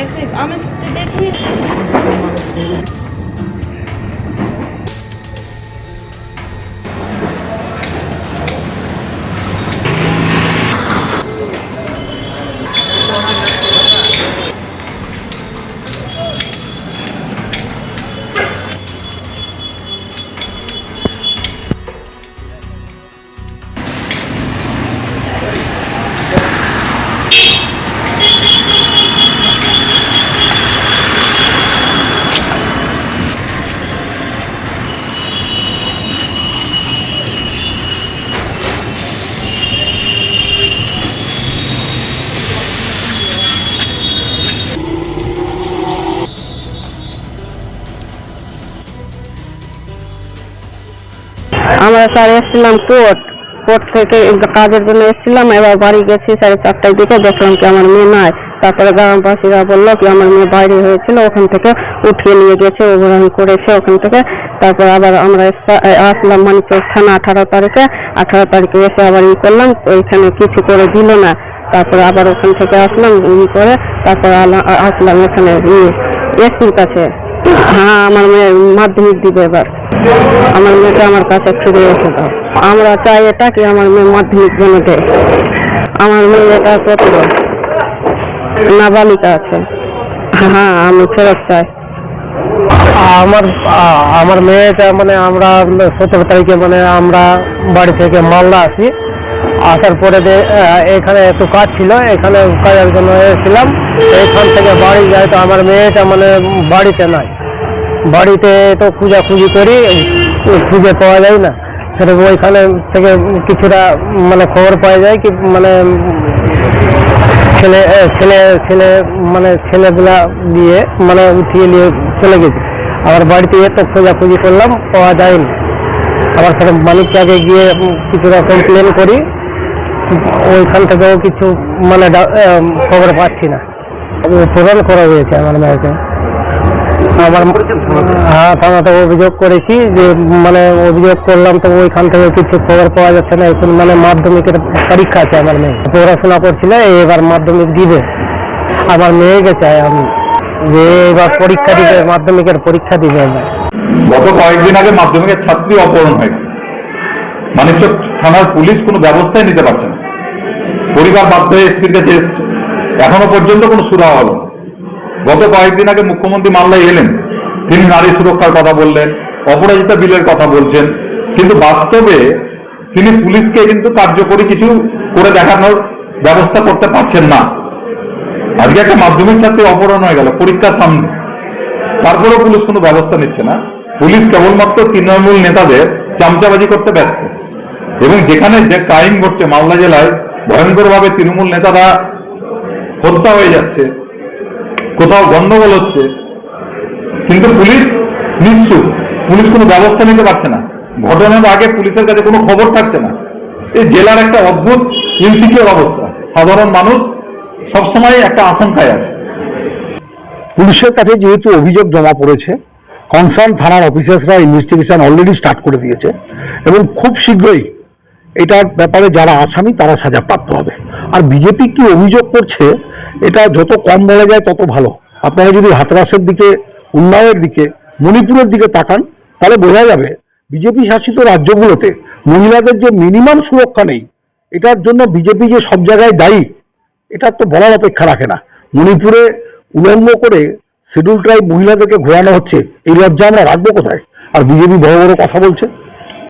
মতন দেখি আমি তো আমরা স্যার এসেছিলাম কোর্ট কোর্ট থেকে কাজের জন্য এসেছিলাম, এবার বাড়ি গেছি সাড়ে চারটার দিকে, দেখলাম কি আমার মেয়ে নাই। তারপরে গ্রামবাসীরা বলল কি আমার মেয়ে বাইরে হয়েছিল, ওখান থেকে উঠিয়ে নিয়ে গেছে অভিযান করেছে ওখান থেকে। তারপর আবার আমরা আসলাম মানিকচক থানা আঠারো তারিখে। আঠারো তারিখে এসে আবার ই করলাম, ওইখানে কিছু করে দিল না। তারপরে আবার ওখান থেকে আসলাম, ই করে তারপর আসলাম এখানে এসপির কাছে। হ্যাঁ আমার মেয়ে মাধ্যমিক দিবে এবার। আমার মেয়েটা আমার কাছে ফিরে এসে দাও। আমরা চাই এটা কি আমার মেয়ে মাধ্যমিক যেন দেয়। আমার মেয়ে এটা সতেরো নাবালিকা আছে। হ্যাঁ আমি ফেরত চাই। আমার আমার মেয়েটা মানে আমরা সতেরো তারিখে মানে আমরা বাড়ি থেকে মালদা আসি। আসার পরে এখানে একটু কাজ ছিল, এখানে কাজের জন্য এসেছিলাম। এখান থেকে বাড়ি যাই তো আমার মেয়েটা মানে বাড়িতে নাই। বাড়িতে তো খুঁজাখুঁজি করি খুঁজে পাওয়া যায় না। সেটা ওইখানে থেকে কিছুটা মানে খবর পাওয়া যায় কি মানে ছেলে ছেলে ছেলে মানে ছেলেগুলা দিয়ে মানে উঠিয়ে নিয়ে চলে গেছে। আবার বাড়িতে এত খোঁজাখুঁজি করলাম, পাওয়া যায়নি। আবার সেটা মালিকটাকে গিয়ে কিছুটা কমপ্লেন করি, ওইখান থেকেও কিছু মানে খবর পাচ্ছি না। প্রদান করা হয়েছে আমার মেয়েকে। আমার হ্যাঁ থানাতে অভিযোগ করেছি যে মানে অভিযোগ করলাম তো ওইখান থেকে কিছু খবর পাওয়া যাচ্ছে না। এখন মানে মাধ্যমিকের পরীক্ষা আছে আমার মেয়ে পড়াশোনা করছিল এবার মাধ্যমিক দিবে। আমার মেয়েকে চাই আমি যে এবার পরীক্ষা দিবে মাধ্যমিকের পরীক্ষা দিবে গত কয়েকদিন আগে মাধ্যমিকের ছাত্রী অপহরণ হয়। মানিকচক থানার পুলিশ কোনো ব্যবস্থাই নিতে পারছে না। পরিবার বাধ্য হয়ে এসপির কাছে এসছে এখনও পর্যন্ত কোনো সুরা হলো না। গত কয়েকদিন আগে মুখ্যমন্ত্রী মামলায় এলেন। তিনি নারী সুরক্ষার কথা বললেন, অপরাজিতা বিলের কথা বলছেন। কিন্তু বাস্তবে তিনি পুলিশকে কিন্তু কার্যকরী কিছু করে দেখানোর ব্যবস্থা করতে পারছেন না। আজকে একটা মাধ্যমিক ছাত্রী অপহরণ হয়ে গেল, পরীক্ষার সামনে। তারপরেও পুলিশ কোনো ব্যবস্থা নিচ্ছে না। পুলিশ কেবলমাত্র তৃণমূল নেতাদের চামচাবাজি করতে ব্যস্ত। এবং যেখানে যে ক্রাইম ঘটছে মালদা জেলায়, ভয়ঙ্করভাবে তৃণমূল নেতারা হত্যা হয়ে যাচ্ছে। কোথাও গন্ডগোল হচ্ছে, কিন্তু পুলিশ নিশ্চুপ। পুলিশ কোনো ব্যবস্থা নিতে পারছে না। ঘটনার আগে পুলিশের কাছে কোনো খবর থাকছে না। এই জেলার একটা অদ্ভুত ইনসিকিউর অবস্থা। সাধারণ মানুষ সবসময় একটা আশঙ্কায় আছে। পুলিশের কাছে যেহেতু অভিযোগ জমা পড়েছে, কনসার্ন থানার অফিসার্সরা ইনভেস্টিগেশন অলরেডি স্টার্ট করে দিয়েছে, এবং খুব শীঘ্রই এটার ব্যাপারে যারা আসামি, তারা সাজাপ্রাপ্ত হবে। আর বিজেপি কি অভিযোগ করছে, এটা যত কম বলা যায় তত ভালো। আপনারা যদি হাতরাসের দিকে উন্নয়নের দিকে, মণিপুরের দিকে তাকান, তাহলে বোঝা যাবে বিজেপি শাসিত রাজ্যগুলোতে মহিলাদের যে মিনিমাম সুরক্ষা নেই, এটার জন্য বিজেপি যে সব জায়গায় দায়ী, এটা তো বলার অপেক্ষা রাখে না। মণিপুরে উলঙ্গ করে শিডিউল ট্রাইব মহিলাদেরকে ঘোরানো হচ্ছে, এই লজ্জা আমরা রাখব কোথায়? আর বিজেপি বড় বড় কথা বলছে।